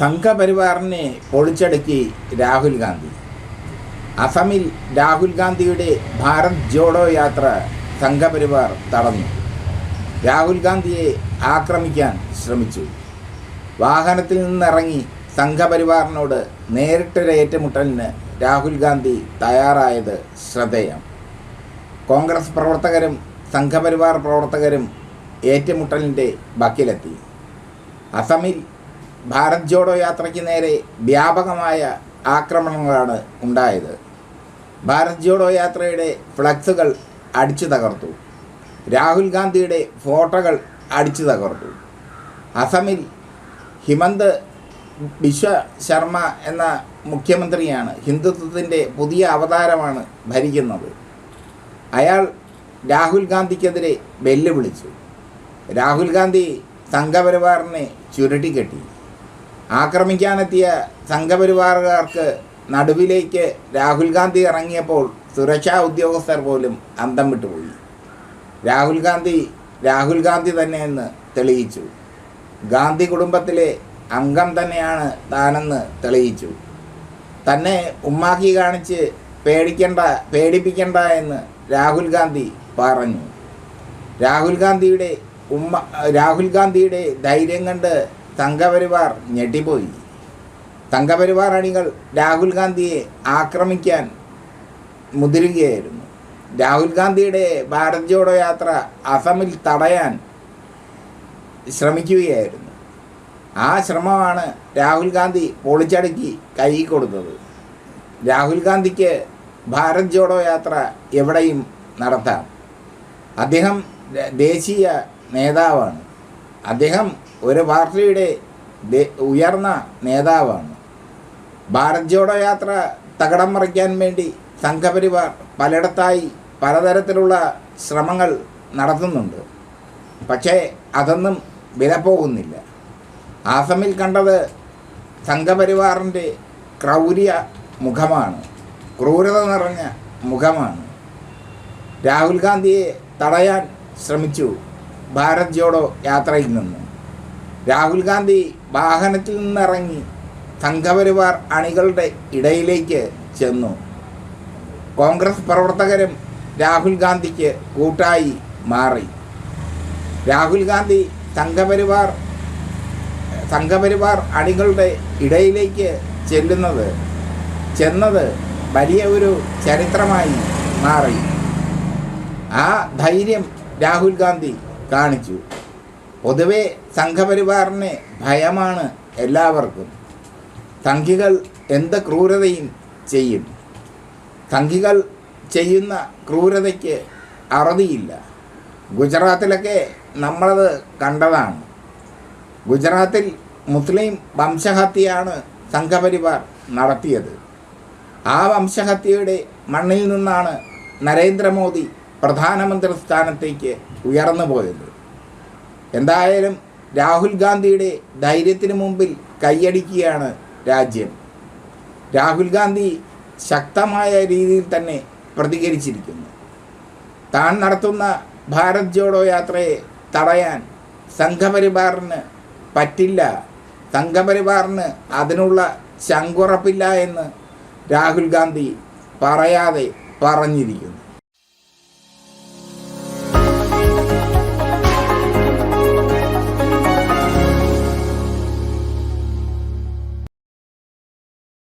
സംഘപരിവാറിനെ പൊളിച്ചടുക്കി രാഹുൽ ഗാന്ധി. അസമിൽ രാഹുൽ ഗാന്ധിയുടെ ഭാരത് ജോഡോ യാത്ര സംഘപരിവാർ തടഞ്ഞു. രാഹുൽ ഗാന്ധിയെ ആക്രമിക്കാൻ ശ്രമിച്ചു. വാഹനത്തിൽ നിന്നിറങ്ങി സംഘപരിവാറിനോട് നേരിട്ടൊരു ഏറ്റുമുട്ടലിന് രാഹുൽ ഗാന്ധി തയ്യാറായത് ശ്രദ്ധേയം. കോൺഗ്രസ് പ്രവർത്തകരും സംഘപരിവാർ പ്രവർത്തകരും ഏറ്റുമുട്ടലിന്റെ വക്കിലെത്തി അസമിൽ ഭാരത് ജോഡോ യാത്രയ്ക്ക് നേരെ വ്യാപകമായ ആക്രമണങ്ങളാണ് ഉണ്ടായത്. ഭാരത് ജോഡോ യാത്രയുടെ ഫ്ലക്സുകൾ അടിച്ചു തകർത്തു. രാഹുൽ ഗാന്ധിയുടെ ഫോട്ടോകൾ അടിച്ചു തകർത്തു. അസമിൽ ഹിമന്ത് ബിശ്വ ശർമ്മ എന്ന മുഖ്യമന്ത്രിയാണ് ഹിന്ദുത്വത്തിന്റെ പുതിയ അവതാരമാണ് ഭരിക്കുന്നത്. അയാൾ രാഹുൽ ഗാന്ധിക്കെതിരെ വെല്ലുവിളിച്ചു. രാഹുൽ ഗാന്ധി സംഘപരിവാറിനെ ചുരുട്ടിക്കെട്ടി. ആക്രമിക്കാനെത്തിയ സംഘപരിവാറുകാർക്ക് നടുവിലേക്ക് രാഹുൽ ഗാന്ധി ഇറങ്ങിയപ്പോൾ സുരക്ഷാ ഉദ്യോഗസ്ഥർ പോലും അന്തം വിട്ടുപോയി. രാഹുൽ ഗാന്ധി രാഹുൽ ഗാന്ധി തന്നെയെന്ന് തെളിയിച്ചു. ഗാന്ധി കുടുംബത്തിലെ അംഗം തന്നെയാണ് താനെന്ന് തെളിയിച്ചു. തന്നെ ഉമ്മാക്കി കാണിച്ച് പേടിക്കണ്ട പേടിപ്പിക്കണ്ട എന്ന് രാഹുൽ ഗാന്ധി പറഞ്ഞു. രാഹുൽ ഗാന്ധിയുടെ ഉമ്മ രാഹുൽ ഗാന്ധിയുടെ ധൈര്യം കണ്ട് സംഘപരിവാർ ഞെട്ടിപ്പോയി. സംഘപരിവാർ അണികൾ രാഹുൽ ഗാന്ധിയെ ആക്രമിക്കാൻ മുതിരുകയായിരുന്നു. രാഹുൽ ഗാന്ധിയുടെ ഭാരത് ജോഡോ യാത്ര അസമിൽ തടയാൻ ശ്രമിക്കുകയായിരുന്നു. ആ ശ്രമമാണ് രാഹുൽ ഗാന്ധി പൊളിച്ചടുക്കി കൈ കൊടുത്തത്. രാഹുൽ ഗാന്ധിക്ക് ഭാരത് ജോഡോ യാത്ര എവിടെയും നടത്താം. അദ്ദേഹം ദേശീയ നേതാവാണ്. അദ്ദേഹം ഒരു പാർട്ടിയുടെ ഉയർന്ന നേതാവാണ്. ഭാരത് ജോഡോ യാത്ര തകടം മറിക്കാൻ വേണ്ടി സംഘപരിവാർ പലയിടത്തായി പലതരത്തിലുള്ള ശ്രമങ്ങൾ നടത്തുന്നുണ്ട്. പക്ഷേ അതൊന്നും വിലപ്പോകുന്നില്ല ആസമിൽ കണ്ടത് സംഘപരിവാറിന്റെ ക്രൗര്യ മുഖമാണ്. ക്രൂരത നിറഞ്ഞ മുഖമാണ്. രാഹുൽ ഗാന്ധിയെ തടയാൻ ശ്രമിച്ചു. ഭാരത് ജോഡോ യാത്രയിൽ നിന്ന്. രാഹുൽ ഗാന്ധി വാഹനത്തിൽ നിന്നിറങ്ങി സംഘപരിവാർ അണികളുടെ ഇടയിലേക്ക് ചെന്നു. കോൺഗ്രസ് പ്രവർത്തകരും രാഹുൽ ഗാന്ധിക്ക് കൂട്ടായി മാറി. രാഹുൽ ഗാന്ധി സംഘപരിവാർ സംഘപരിവാർ അണികളുടെ ഇടയിലേക്ക് ചെല്ലുന്നത് ചെന്നത് വലിയ ഒരു ചരിത്രമായി മാറി. ആ ധൈര്യം രാഹുൽ ഗാന്ധി കാണിച്ചു. പൊതുവെ സംഘപരിവാറിന് ഭയമാണ് എല്ലാവർക്കും. സംഘികൾ എന്ത് ക്രൂരതയും ചെയ്യും. സംഘികൾ ചെയ്യുന്ന ക്രൂരതയ്ക്ക് അറുതിയില്ല. ഗുജറാത്തിലൊക്കെ നമ്മളത് കണ്ടതാണ്. ഗുജറാത്തിൽ മുസ്ലിം വംശഹത്യയാണ് സംഘപരിവാർ നടത്തിയത്. ആ വംശഹത്യയുടെ മണ്ണിൽ നിന്നാണ് നരേന്ദ്രമോദി പ്രധാനമന്ത്രി സ്ഥാനത്തേക്ക് ഉയർന്നു പോയത്. എന്തായാലും രാഹുൽ ഗാന്ധിയുടെ ധൈര്യത്തിന് മുമ്പിൽ കൈയടിക്കുകയാണ് രാജ്യം. രാഹുൽ ഗാന്ധി ശക്തമായ രീതിയിൽ തന്നെ പ്രതികരിച്ചിരിക്കുന്നു. താൻ നടത്തുന്ന ഭാരത് ജോഡോ യാത്രയെ തടയാൻ സംഘപരിവാറിന് പറ്റില്ല. സംഘപരിവാറിന് അതിനുള്ള ശങ്കുറപ്പില്ല എന്ന് രാഹുൽ ഗാന്ധി പറയാതെ പറഞ്ഞിരിക്കുന്നു.